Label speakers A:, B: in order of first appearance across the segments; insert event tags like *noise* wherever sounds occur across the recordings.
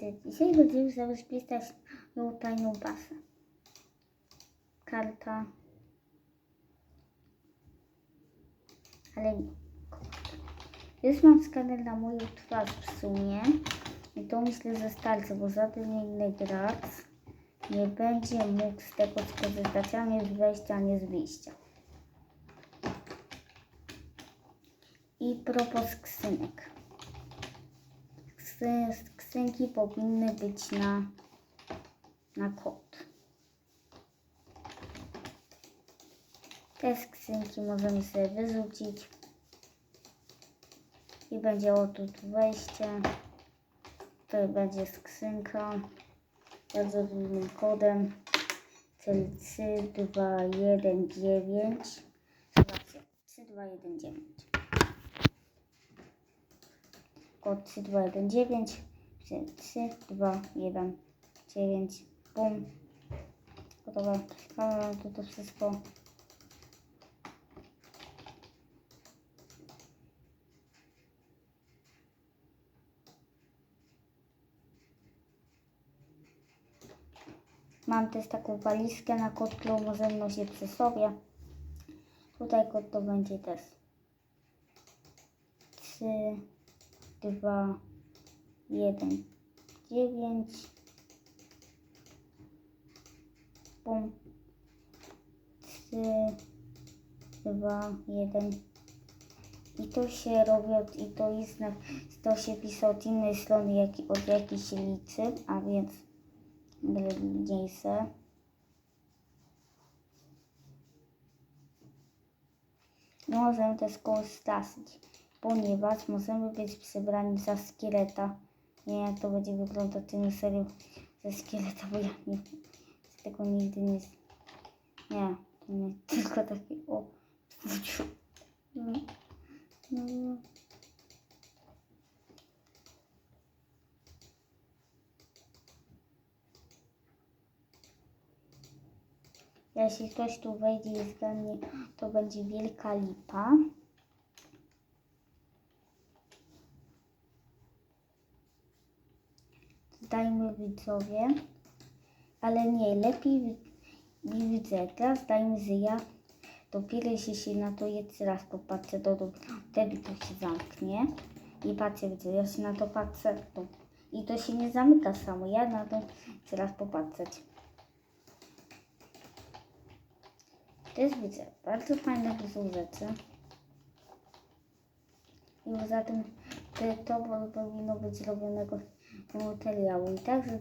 A: wiecie, dzisiaj będziemy ją tajną pasę. Karta. Ale nie. Już mam skaner na moją twarz w sumie. I to myślę, że starczy, bo żaden inny gracz nie będzie mógł z tego skorzystać ani z wejścia, ani z wyjścia. I propos skrzynek. Skrzy- Skrzynki powinny być na, na kod. Te skrzynki możemy sobie wyrzucić. I będzie o tu wejście. Tutaj będzie skrzynka. Bardzo trudnym kodem. Czyli 3219. Zobaczcie, 3219. Kod 3219. 3219. Bum. Gotowe. Skala, to to wszystko. Mam też taką walizkę na kod, którą możemy nosić przy sobie. Tutaj kod to będzie też 3, 2, 1, 9. Bum. 3, 2, 1. I to się robi od, i to jest na, to się pisze od innej strony jak, od jakiej się liczy, a więc mniejsze. Możemy też korzystać, ponieważ możemy być przebrani za szkieleta. Nie wiem, jak to będzie wyglądać tym serio ze szkieleta, bo ja nie, z tego nigdy nie... z- Nie, to nie tylko takie o... No, no. Jeśli ktoś tu wejdzie i zgadnie, to będzie wielka lipa. Zdajmy widzowie, ale nie, lepiej nie widzę. Teraz dajmy, że ja dopiero jeśli na to jeszcze raz popatrzę, to, to wtedy to się zamknie. I patrzę, widzę, ja się na to patrzę, to, i to się nie zamyka samo. Ja na to chcę raz popatrzeć. Też widzę bardzo fajne tu są rzeczy. I poza tym to po- powinno być zrobionego z materiału. I także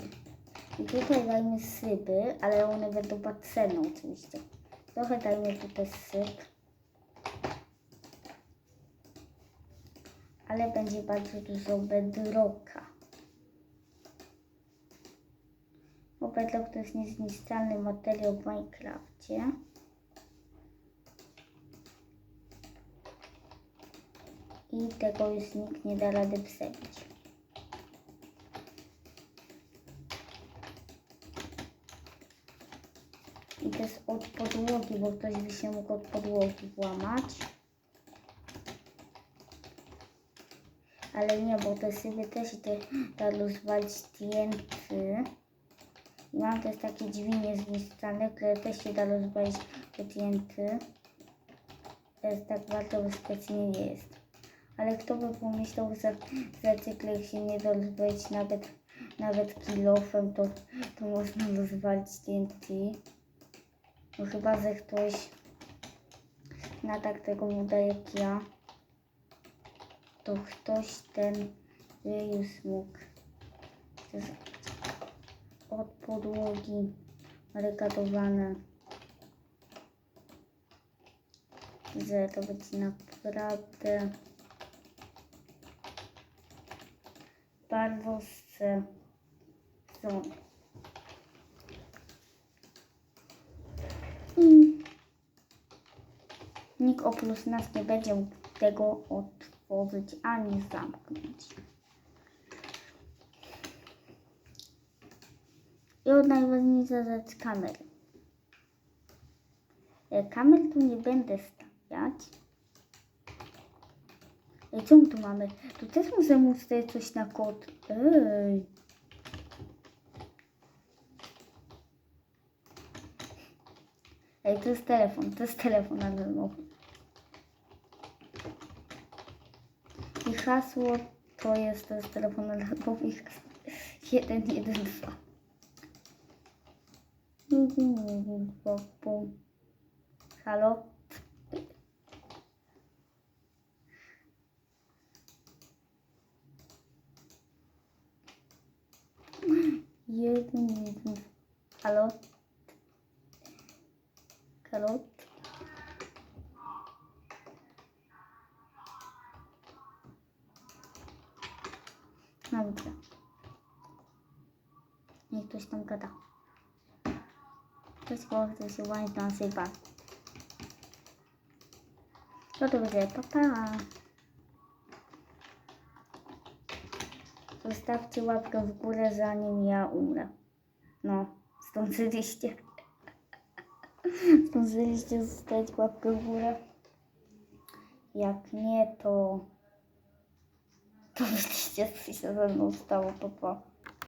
A: i tutaj dajmy sypy, ale one będą pacenne oczywiście. Trochę dajmy tutaj syp. Ale będzie bardzo dużo bedrocka. Bo bedrock to jest niezniszczalny materiał w Minecrafcie. i tego już nikt nie da rady przebić. I to jest od podłogi, bo ktoś by się mógł od podłogi włamać. Ale nie, bo te sypy też te, da rozwalić TNT. I mam też takie drzwi niezniszczalne, które też się da rozwalić do TNT. To jest tak bardzo bezpiecznie nie jest. Ale kto by pomyślał, że recyklek się nie da rozwalić nawet, nawet kilofem, to, to można rozwalić TNT. No chyba, że ktoś na tak tego moda jak ja, to ktoś ten już mógł od podłogi barykadowane, że to będzie naprawdę bardzo sezon. I nikt oprócz nas nie będzie mógł tego otworzyć ani zamknąć. I od najważniejsza rzecz kamery. E, Kamer tu nie będę stawiać. Co my tu mamy? Tu też możemy ustawić coś na kod. Ej. Ej, to jest telefon, to jest telefon alarmowy. I hasło to jest, to jest telefon alarmowy i hasło 112. Halo? Jeden, jeden. Halo? Halo? Widzę. Niech ktoś tam gada. Ktoś chce się łączyć na sypa. To będzie papa. Zostawcie łapkę w górę, zanim ja umrę. No, zdążyliście. *laughs* Zdążyliście zostawić łapkę w górę. Jak nie, to... To coś się ze mną stało, papa.